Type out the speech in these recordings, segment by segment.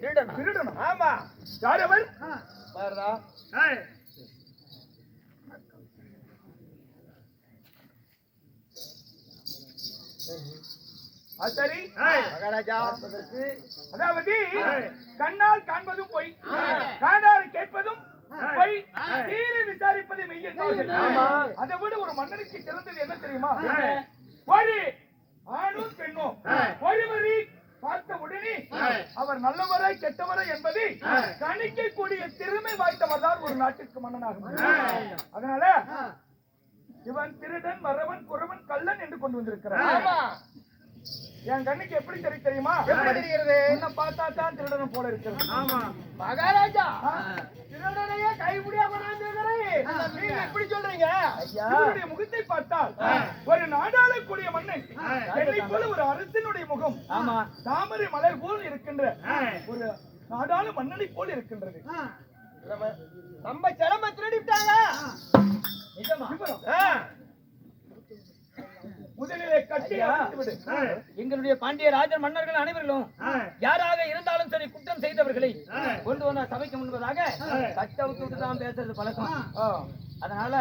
திருடனா? திருடனா? ஆமா. யார் அவர் பாருடா. ஏய், சரி மகாராஜா அதாவது கண்ணால் காண்பதும் பொய். காதால் கேட்பதும் பொய். தீர விசாரிப்பது மெய் என்பார்கள். ஆமா. அதை விட ஒரு மன்னனுக்கு சிறந்தது என்ன தெரியுமா ஆணும் பெண்ணும் ஒருவரை பார்த்த உடனே அவர் நல்லவரா கெட்டவரா என்பதை கணிக்கக்கூடிய திறமை வாய்ந்தவர் தான் ஒரு நாட்டுக்கு மன்னனாகும் அதனால இவன் திருடன் வரவன் குறவன் கள்ளன் என்று கொண்டு வந்திருக்கிறான் என் கண்ணுக்கு எப்படி தெரியுமா எப்படி தெரிகிறது? உன்னை பார்த்தா தான் திருடனும் போல இருக்கிறது. ஆமா. மகாராஜா. திருடனையே கைப்பிடியா நீங்க இப்படி சொல்றீங்க? முகத்தை பார்த்தால் ஒரு நாடாளக்கூடிய மன்னன் என்னை போல ஒரு அரசனுடைய முகம் ஆமா. தாமரை மலர் போல் இருக்கின்ற ஒரு நாடாள மன்னனை போல் இருக்கின்றது. நம்ம- சிலம்ப திருடிட்டாங்க. முதலிலே கட்டி. எங்களுடைய பாண்டிய ராஜர் மன்னர்கள் அனைவர்களும் யாராக இருந்தாலும் சரி குற்றம் செய்தவர்களை கொண்டு வந்த சபைக்கு முன்பதாக கட்ட விட்டு தான் பேசுறது பழக்கம். அதனால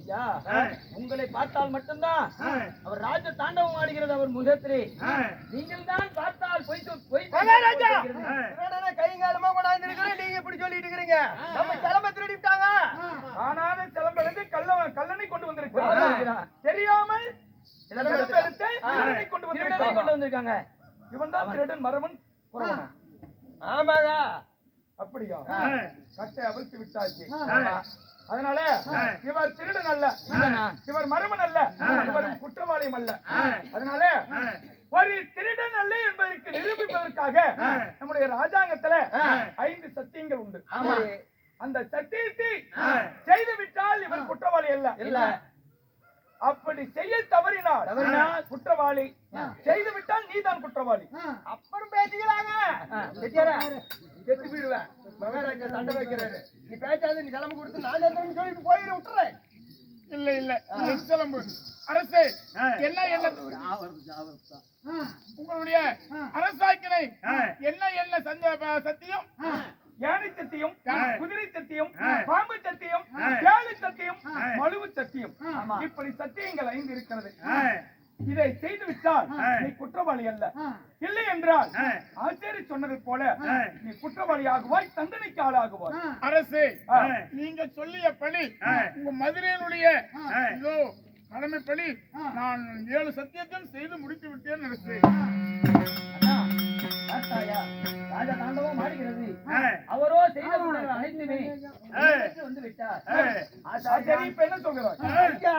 ஐயா உங்களை பார்த்தால் மட்டும்தான் அவர் ராஜ தாண்டவம் ஆடுகிறது அவர் முகத்திலே. நீங்கள் தான் பார்த்தால் கைங்காலமா கொண்டாந்துருக்கிறேன் நீங்க இப்படி சொல்லிட்டு இருக்கிறீங்க? நம்ம சிலம்ப திருடிட்டாங்க காணாத சிலம்பெழுந்து கள்ள கல்லனை கொண்டு ஆமா. வந்திருக்கிறார் தெரியாமல் கொண்டு வந்திருக்காங்க. இவன் தான் திருடன் மரவன்? ஆமாங்க. அப்படியா. கட்டை அவிழ்த்து விட்டாச்சு. அதனால இவர் திருடன் அல்ல? இவர் மரமன் அல்ல. இவர் குற்றவாளியும் அல்ல. அதனால ஒரு திருடன் அல்ல என்பதற்கு நிரூபிப்பதற்காக நம்முடைய ராஜாங்கத்துல ஐந்து சத்தியங்கள் உண்டு. அந்த சத்தியத்தை செய்து விட்டால் இவர் குற்றவாளி அல்ல. இல்ல. அப்படி செய்ய தவறினால் தவறினால் குற்றவாளி. செய்து விட்டால் நீதான் குற்றவாளி. அப்புறம் பேசிக்கலாங்க. செட்டியாரா? செத்து போயிடுவேன். மகாராஜா சண்டை வைக்கிறாரு. நீ பேசாத நீ கிளம்பு கொடுத்து நான் சொல்லிட்டு போயிடு விட்டுறேன் இல்ல இல்ல. சிலம்பு. அரசு என்ன என்ன உங்களுடைய அரசாக்கினை என்ன என்ன சந்த சத்தியம்? யானை சத்தியம் குதிரை சத்தியம் பாம்பு சத்தியம் ஏழு சத்தியம் மழுவு சத்தியம். இப்படி சத்தியங்கள் ஐந்து இருக்கிறது. இதை செய்து விட்டால் நீ குற்றவாளி அல்ல. இல்லை என்றால் ஆச்சரி சொன்னது போல நீ குற்றவாளி ஆகுவாய் தண்டனைக்கு ஆளாகுவாய். அரசு. நீங்க சொல்லிய படி உங்க மதுரையினுடைய இதோ கடமைப்படி நான் ஏழு சத்தியத்தையும் செய்து முடித்து விட்டேன் அரசு? ராஜ தாண்டவம் ஆடுகிறது அவரோ செய்த அனைத்துமே வந்து விட்டார். என்ன சொல்கிறாய் ஐயா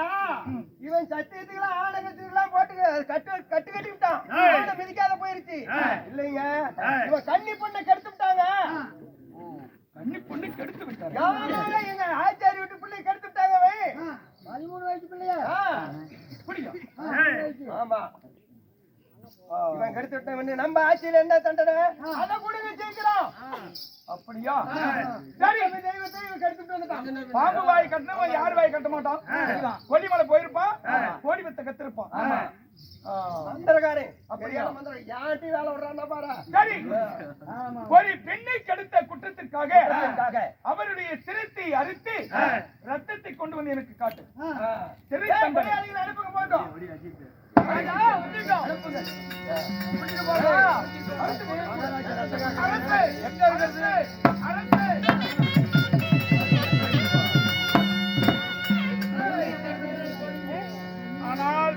இவன் சத்தியத்துக்கெல்லாம் ஆணகத்துக்கெல்லாம் போட்டு கட்டு கட்டு கட்டி விட்டான். மிதிக்காத போயிருச்சு. இல்லைங்க. இவன் கன்னி பொண்ணை கெடுத்து விட்டாங்க. கண்ணி பொண்ணு கெடுத்து யாரால எங்க ஆச்சாரி வீட்டு பிள்ளை கெடுத்து விட்டாங்க அவன்? பதிமூணு வயசு பிள்ளையா? ஆமா. இவன் கெடுத்து விட்டவன் நம்ம ஆட்சியில என்ன தண்டனை? அதை கொடுங்க ஜெயிக்கிறோம் அப்படியா? சரி தெய்வத்தை இவன் கெடுத்து விட்டு வந்துட்டான். பாம்பு வாய் கட்டினவன் யார் வாய் கட்ட மாட்டான்? கொல்லிமலை போயிருப்பான் கோடி வித்த கத்திருப்பான் ஆ. மந்திரக்காரன். அப்படியா? மந்திரம்? யார்ட்டி வேலை விடுறான்னா பாரு. சரி ஒரு பெண்ணை கெடுத்த குற்றத்திற்காக அவருடைய சிரத்தை அறுத்து ரத்தத்தை கொண்டு வந்து எனக்கு காட்டு சிறை தண்டனை அனுப்புங்க போட்டோம் ராஜா, வந்துங்க. பிடிச்சு போங்க. அறுத்து போடு. அரசே, எங்க அரசே? அரசே. ஆனால்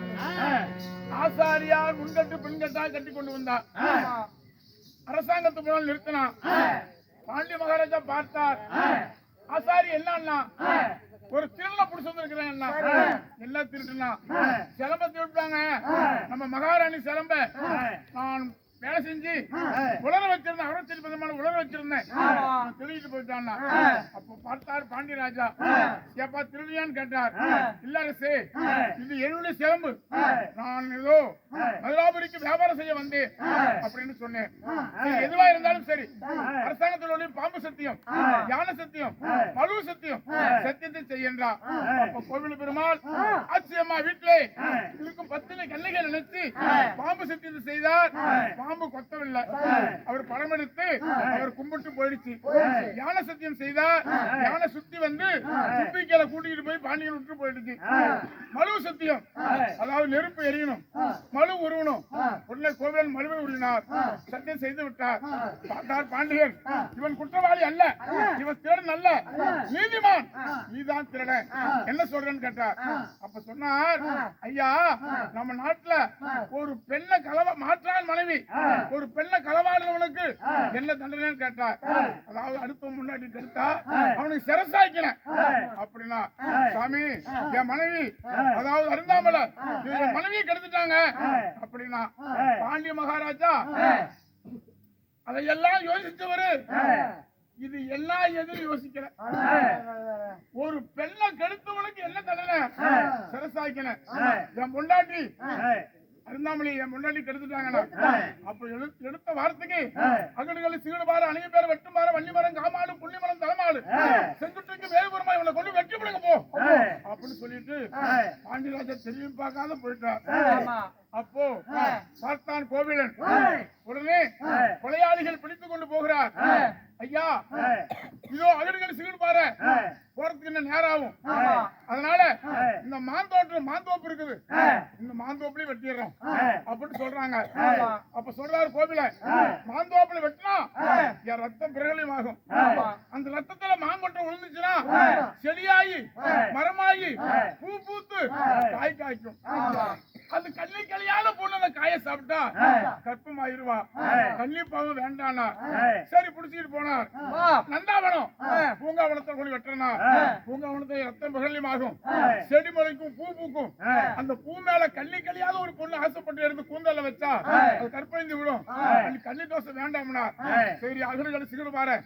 ஆசாரியார் முன்கட்டு பின்கட்டால் கட்டி கொண்டு வந்தார் அரசாங்கத்து முன்னால் நிறுத்தினான். பாண்டிய மகாராஜா பார்த்தார். ஆசாரி என்னன்னா ஒரு திருடனை புடிச்சு வந்திருக்கிறேன் எல்லாம் திருட்டுனா. சிலம்ப திருட்டாங்க நம்ம மகாராணி சிலம்ப. நான் வேலை செஞ்சு உலர வச்சிருந்தேன் அறுபத்தி பதமான உலர வச்சிருந்தேன். திருடிட்டு போயிட்டான் அப்ப பார்த்தார் பாண்டியராஜா. ஏப்பா திருடியான்னு கேட்டார். இல்ல அரசே இது என்னுடைய சிலம்பு. நான் ஏதோ மதுராபுரிக்கு வியாபாரம் செய்ய வந்தேன் அப்படின்னு சொன்னேன். எதுவா இருந்தாலும் சரி. அரசாங்கத்தில் உள்ள பாம்பு சத்தியம் யானை சத்தியம் மலு சத்தியம் சத்தியத்தை செய்யன்றா அப்ப கோவில் பெருமாள் ஆச்சியம்மா வீட்டிலே பத்தினை கண்ணைகள் நினைச்சு பாம்பு சத்தியத்தை செய்தார். பாம்பு கொத்தவில்லை. அவர் பணம் எடுத்து அவர் கும்பிட்டு போயிடுச்சு. யானை சத்தியம் செய்தார். யானை சுத்தி வந்து சுத்திக்கலை கூட்டிட்டு போய் பாண்டியன் விட்டு போயிடுச்சு. மலு சத்தியம். அதாவது நெருப்பு எரியணும். மலு உருவணும். உடனே கோவிலன் மலுவை உருவினார் சத்தியம் செய்து விட்டார். பார்த்தார் பாண்டியன். இவன் குற்றவாளி அல்ல. இவன் திருடன் அல்ல. நீதிமான். நீதான் திருடன் என்ன சொல்றேன்னு கேட்டார். அப்ப சொன்னார் ஐயா நம்ம நாட்டுல ஒரு பெண்ணை களவ மாற்றான் மனைவி. ஒரு பெண்ணை களவாடுறவனுக்கு என்ன தண்டனைன்னு கேட்டார். அதாவது அடுத்த முன்னாடி கெடுத்தா அவனுக்கு சிரசாய்க்கிறேன் அப்படின்னா சாமி என் மனைவி அதாவது அருந்தாமல மனைவியை கெடுத்துட்டாங்க. அப்படின்னா பாண்டிய மகாராஜா. அதையெல்லாம் யோசிச்சவரு இது எல்லாம் எதுவும் யோசிக்கல. ஒரு பெண்ணை கெடுத்தவனுக்கு என்ன தண்டனை சிரசாய்க்கணும் என் பொண்டாட்டி. அருந்தாமலி என் முன்னாடி கெடுத்துட்டாங்கண்ணா அப்ப எடுத்த வார்த்தைக்கு அகடுகளை சீடுபாறு அணிய பேர் வெட்டுமாறு வன்னிமரம் காமாடு புள்ளிமரம் தலைமாடு செங்குட்டுக்கு வேறுபுறமா இவனை கொண்டு வெட்டி விடுங்க போ அப்படின்னு சொல்லிட்டு பாண்டியராஜா திரும்பி பார்க்காத போயிட்டார் அப்போ பார்த்தான் கோவிலன். உடனே கொலையாளிகள் பிடித்துக் கொண்டு போகிறார். ஐயா இதோ அகடுகள் சீடு பாரு. போறதுக்கு இன்னும் நேரம் ஆகும் அதனால இந்த மாந்தோட்டு மாந்தோப்பு இருக்குது. இந்த மாந்தோப்புலயும் வெட்டிடுறோம். அப்படின்னு சொல்றாங்க. அப்ப சொல்றாரு கோவில மாந்தோப்புல வெட்டினா என் ரத்தம் பிரகலியம் ஆகும். அந்த ரத்தத்துல மாங்கொட்டை விழுந்துச்சுன்னா செடியாகி மரமாகி பூ பூத்து காய் காய்க்கும். அது கள்ளி கலியான பொண்ணு அந்த காயை சாப்பிட்டா கற்பமாயிருவா. கள்ளி பாவம் வேண்டானா? சரி புடிச்சிட்டு போனார் நந்தாவனம். பூங்காவனத்தை கொண்டு வெட்டினா பூங்காவனத்தை ரத்தம் பிரகலியமாகும். செடி முளைக்கும் பூ பூக்கும். அந்த பூ மேல கள்ளி கலியாத ஒரு பொண்ணு ஆசைப்பட்டு எடுத்து கூந்தல்ல வச்சா அது கற்பழிந்து விடும். கள்ளி தோசை வேண்டாம்னா. சரி அகடுகளை சிகடு பாரு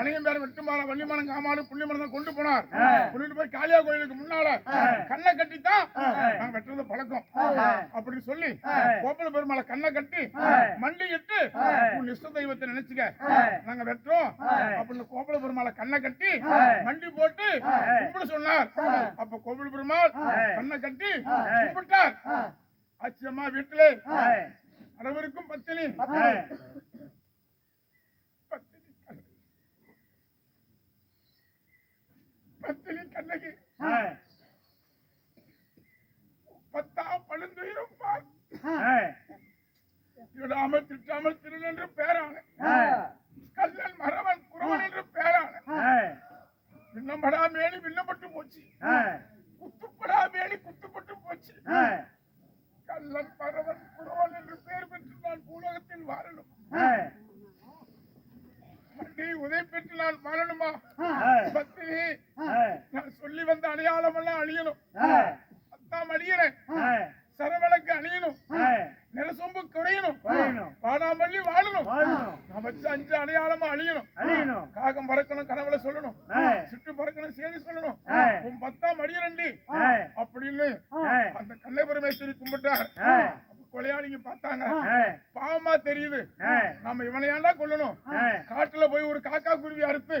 அணையம் பேர வெட்டுமாற வள்ளிமரம் காமாடு புள்ளிமரம் தான் கொண்டு போனார். கொண்டுட்டு போய் காளியா கோயிலுக்கு முன்னால கண்ணை கட்டித்தான் நாங்க வெட்டுறது பழக்கம். அப்படின்னு சொல்லி கோப்பல பெருமாளை கண்ணை கட்டி மண்டி இட்டு உன் இஷ்ட தெய்வத்தை நினைச்சுக்க நாங்க வெட்டுறோம். அப்படின்னு கோப்பல பெருமாளை கண்ணை கட்டி மண்டி போட்டு கும்பிட சொன்னார். அப்ப கோவில் பெருமாள் கண்ணை கட்டி கும்பிட்டார். ஆச்சரியமா வீட்டிலே அனைவருக்கும் பத்தினி. பத்தினி. கண்ணகி. பத்தா பழுந்துயிரும் பார் விடாமல் திட்டாமல் திருள் என்று பேரான. கல்லன் மரவன் குறவன் என்று பேரான. விண்ணப்படா மேனி விண்ணப்பட்டு போச்சு. குத்துப்படா மேனி குத்துப்பட்டு போச்சு. கல்லன் மரவன் குறவன் என்று பெயர் பெற்று நான் பூலகத்தில் வாழணும். மண்டி உதவி பெற்று நான் வாழணுமா பத்தினி நான் சொல்லி வந்த அடையாளம் எல்லாம் அழியணும் அத்தாம் அழியறேன் சரவணக்கு அழியணும் நிறசொம்பு குறையணும் வாடாமல்லி வாழணும் நான் வச்ச அஞ்சு அடையாளமா அழியணும் காகம் பறக்கணும் கனவுல சொல்லணும். சுட்டு பறக்கணும் செய்தி சொல்லணும். உன் பத்தாம் அடியரண்டி அப்படின்னு அந்த கண்ணை பரமேஸ்வரி கும்பிட்டார் கொலையாளிங்க பார்த்தாங்க. பாவமா தெரியுது. நம்ம இவனை ஏன்டா கொல்லணும்? காட்டுல போய் ஒரு காக்கா குருவி அறுத்து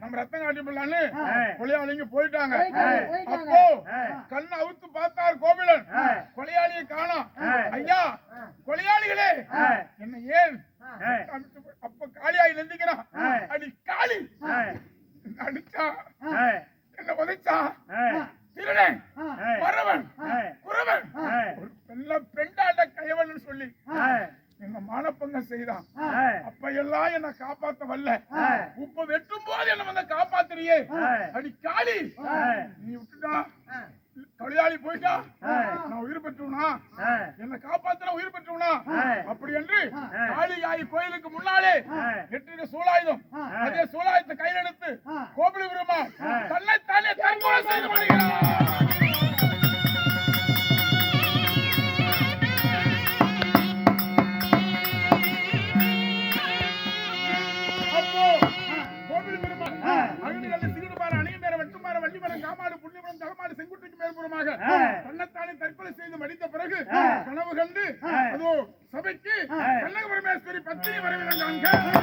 நம்ம ரத்தம் காட்டி போடலான்னு கொலையாளிங்க போயிட்டாங்க. அப்போ கண்ணை அவுத்து பார்த்தார் கோவிலன் கொலையாளியை காணோம். ஐயா கொலையாளிகளே என்ன ஏன் அப்ப காளியாய் நந்திக்கிறான் அடி காளி அடிச்சா என்ன உதைச்சா திருடன் வரவன் குறவன் ஒரு பெண்ண பெண்டாட்ட கைவன் சொல்லி மானப்பங்க செய்தான். அப்ப எல்லாம் என்ன காப்பாத்த வரல இப்ப வெட்டும் போது என்ன வந்து காப்பாத்துறியே. அடி காளி. நீ விட்டுட்டா? தொழிலாளி போயிட்டா? நான் உயிர் பெற்றுவனா? என்ன காப்பாத்தின உயிர் பெற்றுவனா? அப்படி என்று காளிகாய் கோயிலுக்கு முன்னாலே எட்டு சூலாயுதம். அதே சூலாயுதத்தை கையில் எடுத்து தன்னைத்தானே தற்கொலை செய்து மடித்த பிறகு கனவு கண்டு அதோ சபைக்கு கண்ணக பரமேஸ்வரி பத்தினி வரவில்லை